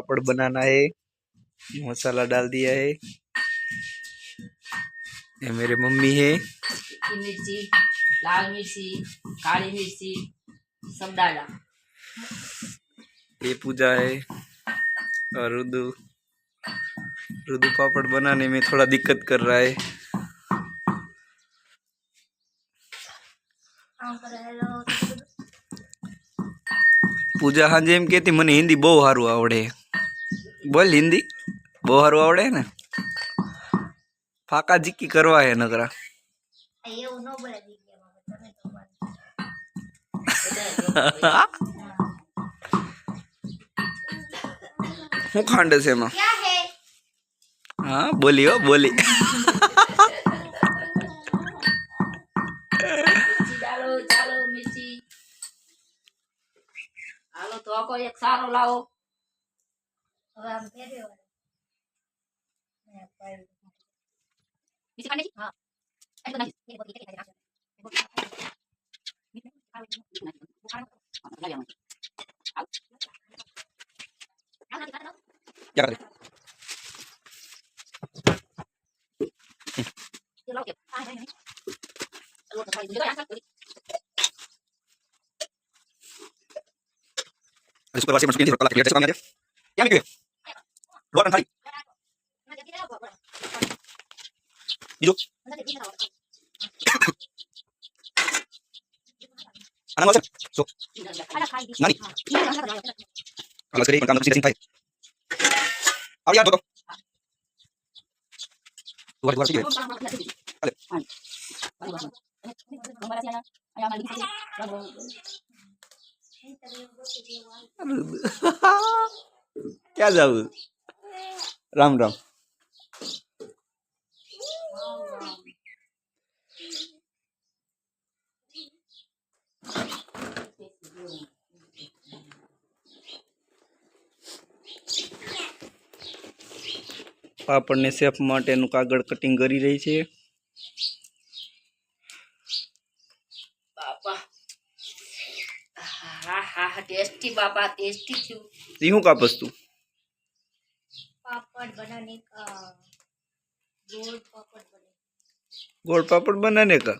पापड़ बनाना है मसाला डाल दिया है ये मेरे मम्मी है सूखी मिर्ची लाल मिर्ची काली मिर्ची सब डाला ये पूजा है और रुदू रुदू पापड़ बनाने में थोड़ा दिक्कत कर रहा है પૂજા સાંજે એમ કહેતી મને હિન્દી બહુ સારું આવડે બોલ, હિન્દી? બહુ સારું આવડે ને? ફાકા જીકી કરવા હે નકરા. શું ખાંડ છે એમાં? હા, બોલી હો, બોલી. ચાલો તો એક સારો લાવો. હવે આમ ફેરવ્યો વળે. ને પાડ્યું. મિર્ચી ખાંડે છે હા. આ બધું નાખી. એ બધી કેટલી નાખી. લાવી આમાં. ક્યાં કરે? તે લાવો કે. આ હે ને. ચાલો તો ખાઈ લીધો. આ ખાઈ. Super basi masukin di kepala kiri suka aja. Yang itu. Luar kali. મને જલ્દી લાવો બરાબર. બીજું? મને જલ્દી લાવો. Anak mau So, આલા ખાઈ દીધી. Nani? હા. ઈ આલા ખાઈ દીધી. kalau sering makan mesti Ram Ram. આપણને શેફ માટેનું કાગળ કટિંગ કરી રહી છે. બાપા. હા હા ટેસ્ટી બાપા ટેસ્ટી થયું. શું કાપસ તું? પાપડ બનાને કા ગોળ પાપડ બને ગોળ પાપડ બનાને કા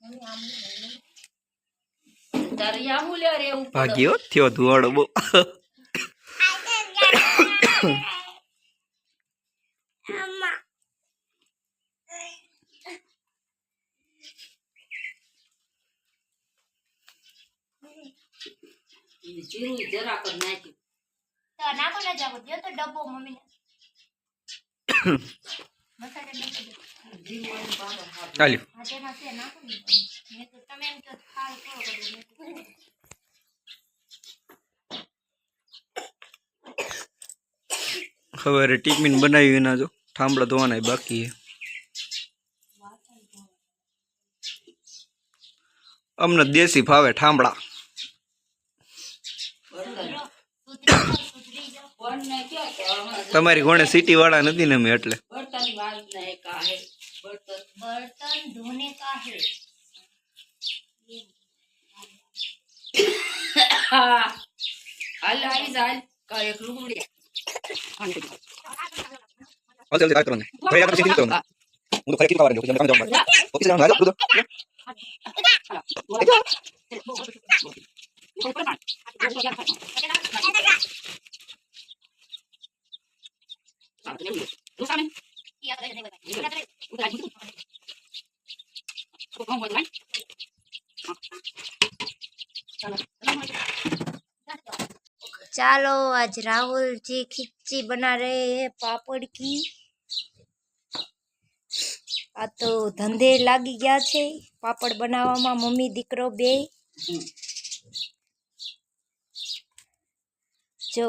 મમ્મી આમ નહીં દરિયા હું લે રે ઉપર ભાગ્યો થયો ધુવાડો બહુ તો નાખો ના જાગો દો તો ડબ્બો મમ્મીને. ચાલ્યું. હવે ટિફિન બનાવી એના જો ઠામડા ધોવાના બાકી છે. અમને દેશી ફાવે ઠામડા તમારી કોણે સિટી વાળા નથી ને અમે એટલે બર્તન વાળને કા હે બર્તન બર્તન ધોને કા હે હાલ આવી જાય કા એક લુગડી હાલ જલ્દી કાટ કરો ને ભાઈ આપણે સિટી કરો હું તો ફરકી ખાવા રહ્યો જલ્દી કામ જાવ ઓકે સર હાલો દો ઓકે બધું चलो आज राहुल जी खिच्ची बना रहे हैं पापड़ की આ તો ધંધે લાગી ગયા છે પાપડ બનાવવામાં મમ્મી દીકરો બે જો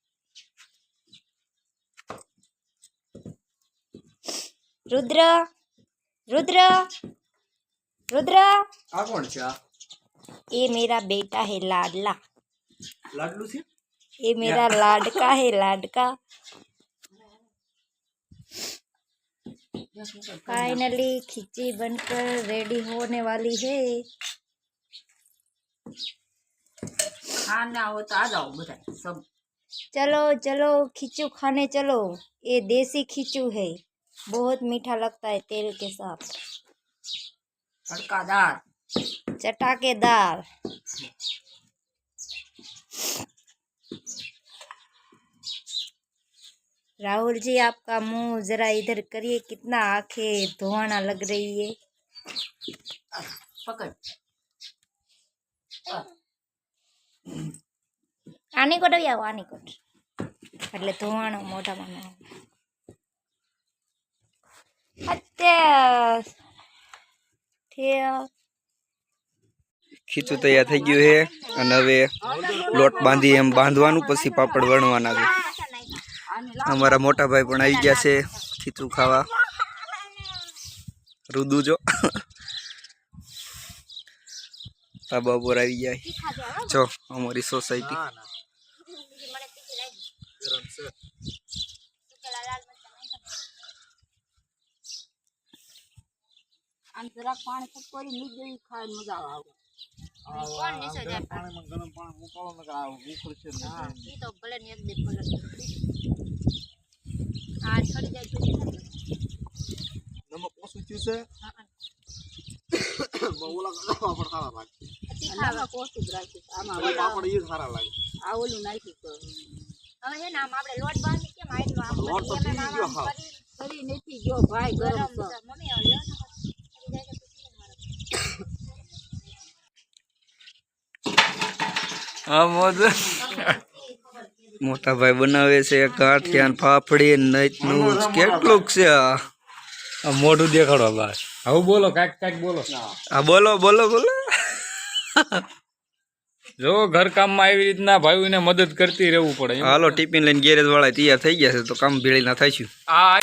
रुद्र रुद्र रुद्र આ કોણ છે આ ये मेरा बेटा है लाडला લાડલું છે ये मेरा लाडका है लाडका फाइनली खिचड़ी बनकर रेडी होने वाली है ખાના हो तो आ जाओ બધા सब चलो चलो खिचू खाने चलो ये देसी खिचू है बहुत मीठा लगता है तेल के साथ તડકાદાર चटाकेदार राहुल जी आपका मुंह जरा इधर करिए कितना आंखें धुआना लग रही है પકડ આની કોટ આવી આવો આની કોટ એટલે ધોવાણો મોઢામાં ખીચું તૈયાર થઈ ગયું છે અને હવે લોટ બાંધી એમ બાંધવાનું પછી પાપડ વણવાના છે. અમારા મોટા ભાઈ પણ આવી ગયા છે ખીચું ખાવા. રુદુ જો. આ ઉપર આવી જાય જો અમારી સોસાયટી આમ જરાક પાણી ફટકોરી નીચ જેવી ખાવાની મજા આવે આવું. નીચે જાય? ઈ તો ભલે ને એક દી ભલે આ છોડી જાય તો આમાં કોસ્તું જ રાખ્યું. આમાં વધારે- આ ઓલું નાખ્યું તો હવે છે ને આમ આપણે લોટ બાંધી કેમ? આટલો આમ કરી, ફરી નથી ગયો ભાઈ ગરમ ગરમ. મમ્મી લ્યો ને પછી જાય તો પછી મારો. હા મોજ. મોટા ભાઈ બનાવે છે ગાંઠિયા ને ફાફડી નઈતનું કેટલુંક છે આ? આ મોઢું દેખાડો બસ. હવે બોલો કાંઈક કાંઈક બોલો. હા બોલો બોલો બોલો. જો ઘરકામમાં આવી રીતના ભાઈઓને મદદ કરતી રહેવું પડે હાલો ટિફિન લઈને ગેરેજ વાળા તૈયાર થઈ ગયા છે તો કામ ભેળી ના થાય છે આ